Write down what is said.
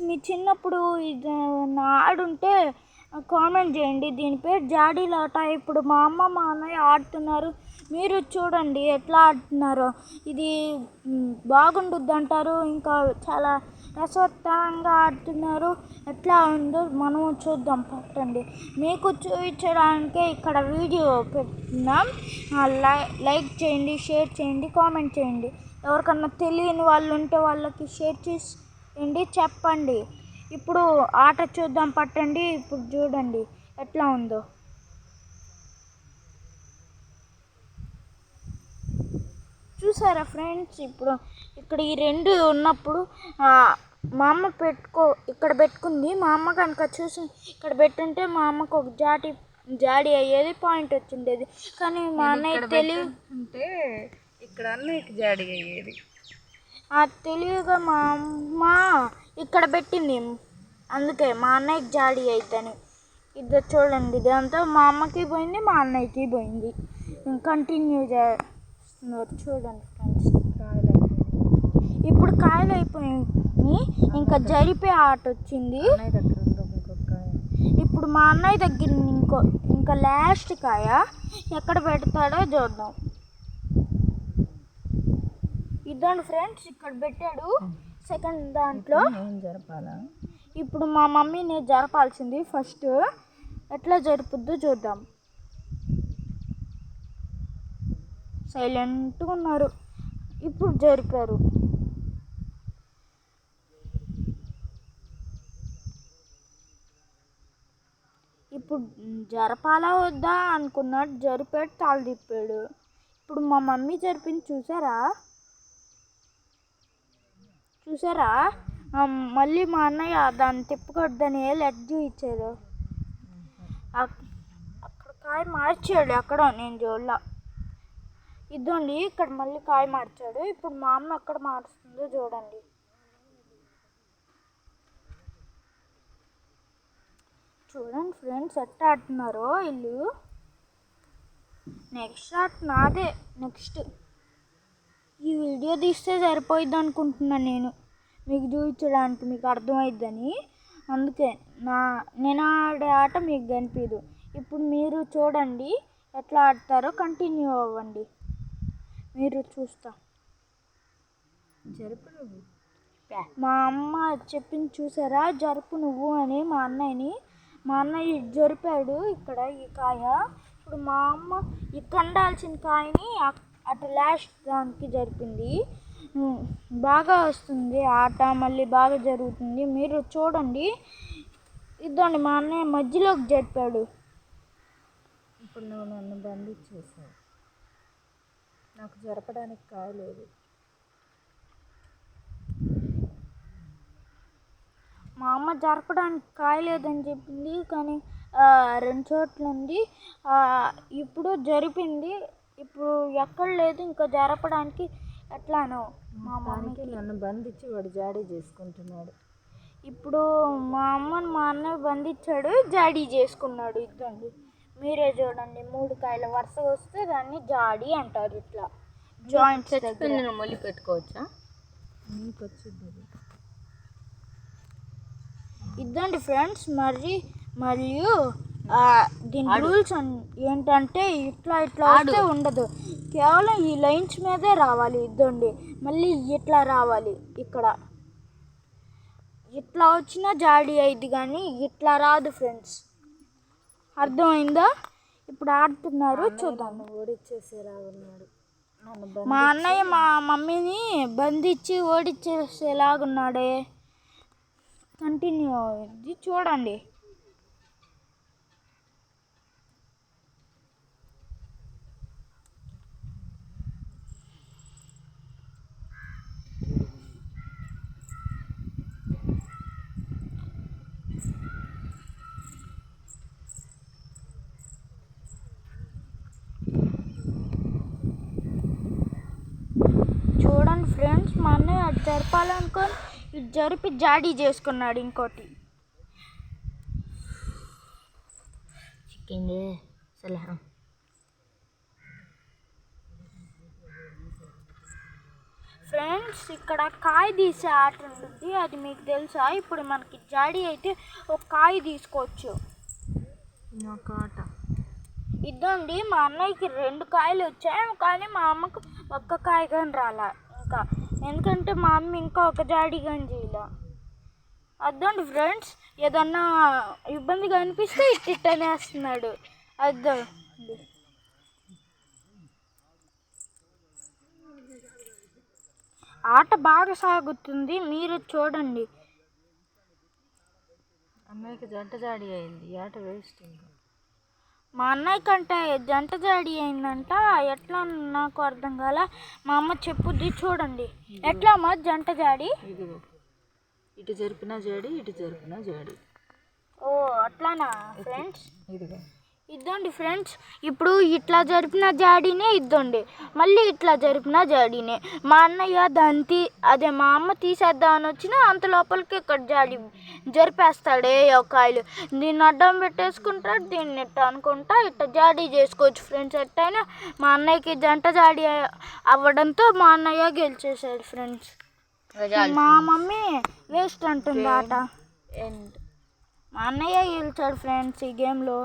మీ చిన్నప్పుడు ఇది నా ఆడుంటే కామెంట్ చేయండి. దీని పేరు జాడీలాట. ఇప్పుడు మా అమ్మ మా అన్నయ్య ఆడుతున్నారు. మీరు చూడండి ఎట్లా ఆడుతున్నారో. ఇది బాగుండుద్ది అంటారు ఇంకా చాలా రసవత్తరంగా ఆడుతున్నారు. ఎట్లా ఉందో మనము చూద్దాం పట్టండి. మీకు చూపించడానికే ఇక్కడ వీడియో పెట్టినాం లై- లైక్ చేయండి షేర్ చేయండి కామెంట్ చేయండి. ఎవరికన్నా తెలియని వాళ్ళు ఉంటే వాళ్ళకి షేర్ చేసి చేయండి చెప్పండి. ఇప్పుడు ఆట చూద్దాం పట్టండి. ఇప్పుడు చూడండి ఎట్లా ఉందో. చూసారా ఫ్రెండ్స్? ఇప్పుడు ఇక్కడ ఈ రెండు ఉన్నప్పుడు మా అమ్మ పెట్టుకో ఇక్కడ పెట్టుకుంది. మా అమ్మ కనుక చూసి ఇక్కడ పెట్టుంటే మా అమ్మకు ఒక జాటి జాడి అయ్యేది పాయింట్ వచ్చిండేది. కానీ మా అన్నయ్య తెలివి అంటే ఇక్కడ అన్నయ్యకి జాడి అయ్యేది. ఆ తెలివిగా మా అమ్మ ఇక్కడ పెట్టింది అందుకే మా అన్నయ్యకి జాడి అయిద్దని ఇద్దరు చూడండి దాంతో మా అమ్మకి పోయింది మా అన్నయ్యకి పోయింది. కంటిన్యూ చేస్తున్నారు చూడండి ఫ్రెండ్స్ కాయలు ఇప్పుడు కాయలు అయిపోయింది ఇంకా జరిపే ఆట వచ్చింది. ఇప్పుడు మా అన్నయ్య దగ్గర ఇంకో ఇంకా లాస్ట్ కాయ. ఎక్కడ పెడతాడో చూద్దాం. ఇదండి ఫ్రెండ్స్ ఇక్కడ పెట్టాడు. సెకండ్ దాంట్లో. జరపాలా? ఇప్పుడు మా మమ్మీని జరపాల్సింది ఫస్ట్. ఎట్లా జరుపుద్దో చూద్దాం. సైలెంట్గా ఉన్నారు. ఇప్పుడు జరిపారు. ఇప్పుడు జరపాలా వద్దా అనుకున్నాడు. జరిపాడు తాళు తిప్పాడు. ఇప్పుడు మా మమ్మీ జరిపింది చూసారా? చూసారా? మళ్ళీ మా అన్నయ్య దాన్ని తిప్పకొద్దని లెట్ ఇచ్చారు అక్కడ కాయ మార్చాడు అక్కడ నేను చూడలా. ఇదండి ఇక్కడ మళ్ళీ కాయ మార్చాడు. ఇప్పుడు మా అమ్మ ఎక్కడ మారుస్తుందో చూడండి. చూడండి ఫ్రెండ్స్ ఎట్లా ఆడుతున్నారో ఇల్లు నెక్స్ట్ ఆట నాదే నెక్స్ట్. ఈ వీడియో తీస్తే సరిపోయిద్ది అనుకుంటున్నాను నేను. మీకు చూపించడానికి మీకు అర్థమైద్దని. అందుకే నా నేను ఆడే ఆట మీకు కనిపించదు ఇప్పుడు మీరు చూడండి ఎట్లా ఆడతారో కంటిన్యూ అవ్వండి. మీరు చూస్తా. జరుపు నువ్వు. మా అమ్మ చెప్పింది చూసారా? జరుపు నువ్వు అని మా అన్నయ్యని. మా అన్నయ్య జరిపాడు ఇక్కడ ఈ కాయ. ఇప్పుడు మా అమ్మ ఇక్కడ ఉండాల్సిన కాయని అటు లాస్ట్ దానికి జరిపింది. బాగా వస్తుంది ఆట మళ్ళీ బాగా జరుగుతుంది. మీరు చూడండి. ఇదండి మా అన్నయ్య మధ్యలోకి జరిపాడు. ఇప్పుడు నువ్వు నన్ను బంధించేసావు నాకు జరపడానికి కాయలేదు మా అమ్మ జరపడానికి కాయలేదని చెప్పింది కానీ రెండు చోట్ల ఉంది. ఇప్పుడు జరిపింది. ఇప్పుడు ఎక్కడ లేదు ఇంకా జరపడానికి ఎట్లానో మా మమ్మీకి. నన్ను బంధించి వాడు జాడీ చేసుకుంటున్నాడు. ఇప్పుడు మా అమ్మని మా అన్నయ్య బంధించాడు జాడీ చేసుకున్నాడు ఇద్దండి. మీరే చూడండి మూడు కాయల వరుసగా వస్తే దాన్ని జాడీ అంటారు ఇట్లా. జాయింట్స్ దగ్గర. మళ్ళీ పెట్టుకోవచ్చా? నీకు వచ్చింది. ఇద్దండి ఫ్రెండ్స్ మరి మరియు దీని రూల్స్ ఏంటంటే ఇట్లా ఇట్లా వస్తే ఉండదు. కేవలం ఈ లైన్స్ మీదే రావాలి ఇద్దండి. మళ్ళీ ఇట్లా రావాలి ఇక్కడ. ఇట్లా వచ్చినా జాడీ అయింది కానీ ఇట్లా రాదు ఫ్రెండ్స్. అర్థమైందా? ఇప్పుడు ఆడుతున్నారు చూద్దాం. మా అన్నయ్య మా మమ్మీని బంధించి ఓడిచ్చేసేలాగున్నాడే. కంటిన్యూ ఇది చూడండి ఫ్రెండ్స్ మా అన్నయ్య అది జరపాలనుకొని ఇది జరిపి జాడీ చేసుకున్నాడు ఇంకోటి. చిక్కింది. అసలు ఫ్రెండ్స్ ఇక్కడ కాయ తీసే ఆట ఉంటుంది అది మీకు తెలుసా? ఇప్పుడు మనకి జాడీ అయితే ఒక కాయ తీసుకోవచ్చు. ఆట. ఇదండి మా అన్నయ్యకి రెండు కాయలు వచ్చాయి. కానీ మా అమ్మకు ఒక్క కాయ కానీ రాలా. ఇంకా ఎందుకంటే మా అమ్మ ఇంకా ఒక జాడీ కానీ చేయలే అదండి ఫ్రెండ్స్ ఏదన్నా ఇబ్బందిగా అనిపిస్తే ఇట్ అనేస్తున్నాడు. అద్దండి. ఆట బాగా సాగుతుంది మీరు చూడండి. అమ్మాయికి జంట జాడి అయింది ఆట వేస్ట్ ఇంకా. మా అన్నయ్య కంటే జంట జాడి అయిందంట ఎట్లా నాకు అర్థం కాల? మా అమ్మ చెప్పుద్ది చూడండి. ఎట్లా అమ్మ జంట జాడి ఇటు జరిపిన జాడి ఇటు జరిపిన జాడి ఓ అట్లానా ఫ్రెండ్స్? ఇదిగో. ఇద్దండి ఫ్రెండ్స్. ఇప్పుడు ఇట్లా జరిపిన జాడీనే ఇద్దండి. మళ్ళీ ఇట్లా జరిపిన జాడీనే. మా అన్నయ్య దాన్ని తీ అదే మా అమ్మ తీసేద్దామని వచ్చినా అంత లోపలికి ఇక్కడ జాడీ జరిపేస్తాడు కాయలు దీన్ని అడ్డం పెట్టేసుకుంటాడు దీన్ని ఇట్ట అనుకుంటా ఇట్ట జాడీ చేసుకోవచ్చు ఫ్రెండ్స్. ఎట్టయినా మా అన్నయ్యకి జంట జాడీ అవ్వడంతో మా అన్నయ్య గెలిచేసాడు ఫ్రెండ్స్. మా మమ్మీ వేస్ట్ అంటుంది ఆట మా అన్నయ్య గెలిచాడు ఫ్రెండ్స్ ఈ గేమ్లో.